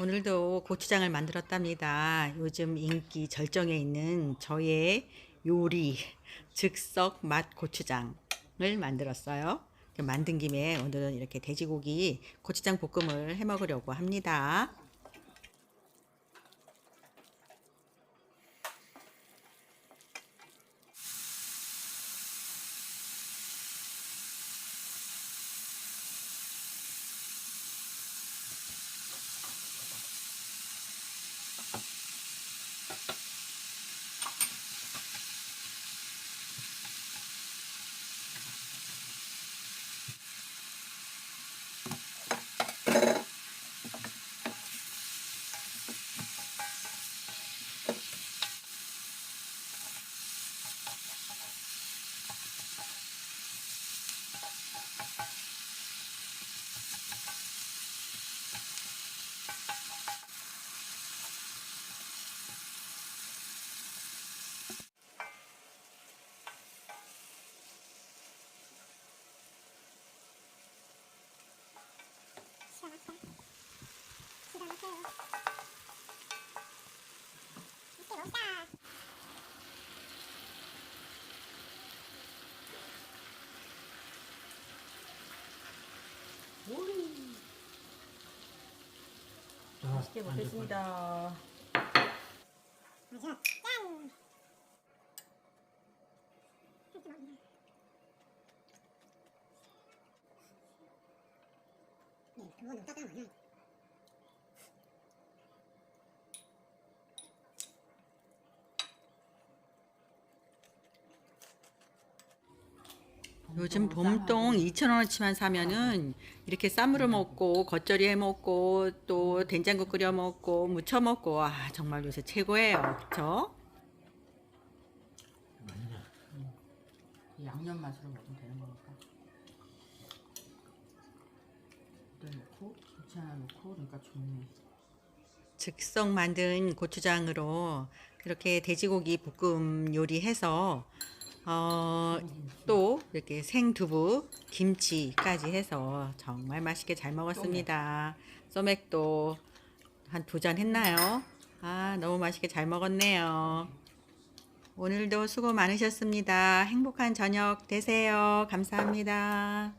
오늘도 고추장을 만들었답니다. 요즘 인기 절정에 있는 저의 요리 즉석 맛 고추장을 만들었어요. 만든 김에 오늘은 이렇게 돼지고기 고추장 볶음을 해 먹으려고 합니다. 맛있게 먹겠습니다. 짠! 네, 그거는 따뜻하면 요즘 봄동 2,000원어치만 사면은 이렇게 쌈으로 먹고 겉절이 해 먹고 또 된장국 끓여 먹고 무쳐 먹고 아 정말 요새 최고예요. 그렇죠? 양념 맛으로 먹으면 되는 거니까. 물 넣고 김치 하나 넣고 그러니까 좋네. 즉석 만든 고추장으로 그렇게 돼지고기 볶음 요리해서 어, 또 이렇게 생두부, 김치까지 해서 정말 맛있게 잘 먹었습니다. 소맥도 한 두 잔 했나요? 아, 너무 맛있게 잘 먹었네요. 오늘도 수고 많으셨습니다. 행복한 저녁 되세요. 감사합니다.